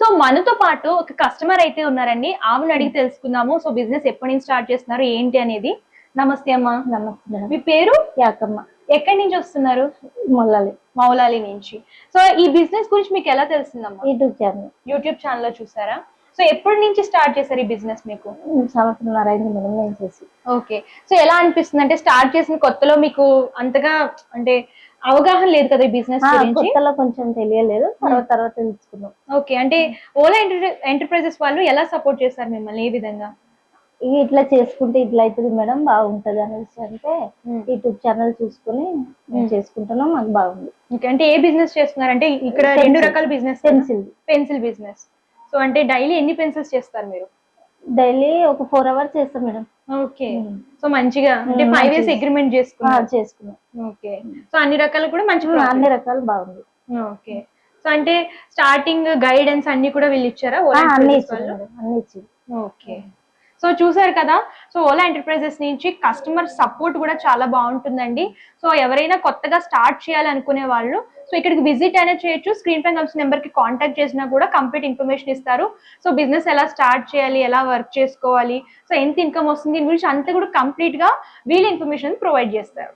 So మనతో పాటు ఒక కస్టమర్ అయితే ఉన్నారండి. ఆమెను అడిగి తెలుసుకుందాము. సో బిజినెస్ ఎప్పటి నుంచి స్టార్ట్ చేస్తున్నారు? ఏంటి అనేది? నమస్తే అమ్మా. నమస్తే. మీ పేరు? యాకమ్మ. ఎక్కడి నుంచి వస్తున్నారు? మొల్లాలి మౌలాలి నుంచి. సో ఈ బిజినెస్ గురించి మీకు ఎలా తెలిసిందమ్మా? YouTube channel. యూట్యూబ్ ఛానల్లో చూసారా? సో ఎప్పటి నుంచి స్టార్ట్ చేశారు ఈ బిజినెస్ మీకు? సంవత్సరంన్నర అయింది మేడం నేను చేసి ఓకే. సో ఎలా అనిపిస్తుంది అంటే స్టార్ట్ చేసిన కొత్తలో మీకు అంతగా అంటే అవగాహన లేదు కదా ఈ బిజినెస్ ఆ, గురించి? కొత్తలో కొంచెం తెలియలేదు. తర్వాత తర్వాత తెలుసుకున్నాం ఓకే అంటే ఓలా ఎంటర్ప్రైజెస్ వాళ్ళు ఎలా సపోర్ట్ చేస్తారు మిమ్మల్ని? ఏ విధంగా? ఇట్లా చేసుకుంటే ఇట్లా అవుతుంది మేడం బాగుంటది అనేసి అంటే యూట్యూబ్ ఛానల్ చూసుకుని మేము చేసుకుంటున్నాం మాకు బాగుంది. ఓకే అంటే ఏ బిజినెస్ చేస్తున్నారు అంటే ఇక్కడ. రెండు రకాల business pencil pencil business so అంటే డైలీ ఎన్ని పెన్సిల్స్ చేస్తారు మీరు? డైలీ ఒక ఫోర్ అవర్స్ చేస్తాం మేడం. ఓకే. సో మంచిగా అంటే ఫైవ్ ఇయర్స్. అగ్రిమెంట్ ఆ, చేసుకున్నారు. చేసుకున్నాం. ఓకే. సో అన్ని రకాలు కూడా మంచి ఆ, అన్ని రకాలు బాగుంది. ఓకే. సో అంటే స్టార్టింగ్ గైడెన్స్ అన్ని కూడా వీళ్ళు ఇచ్చారా? అన్ని మేడం అన్ని ఇచ్చింది ఓకే. సో చూసారు కదా? సో ఓలా ఎంటర్ప్రైజెస్ నుంచి కస్టమర్ సపోర్ట్ కూడా చాలా బాగుంటుందండి. సో ఎవరైనా కొత్తగా స్టార్ట్ చేయాలనుకునే వాళ్ళు సో ఇక్కడికి విజిట్ అయినా చేయొచ్చు. స్క్రీన్ పై కలిసిన నెంబర్కి కాంటాక్ట్ చేసినా కూడా కంప్లీట్ ఇన్ఫర్మేషన్ ఇస్తారు. సో బిజినెస్ ఎలా స్టార్ట్ చేయాలి ఎలా వర్క్ చేసుకోవాలి సో ఎంత ఇన్కమ్ వస్తుంది దీని గురించి అంతా కూడా కంప్లీట్గా వీళ్ళ ఇన్ఫర్మేషన్ ప్రొవైడ్ చేస్తారు.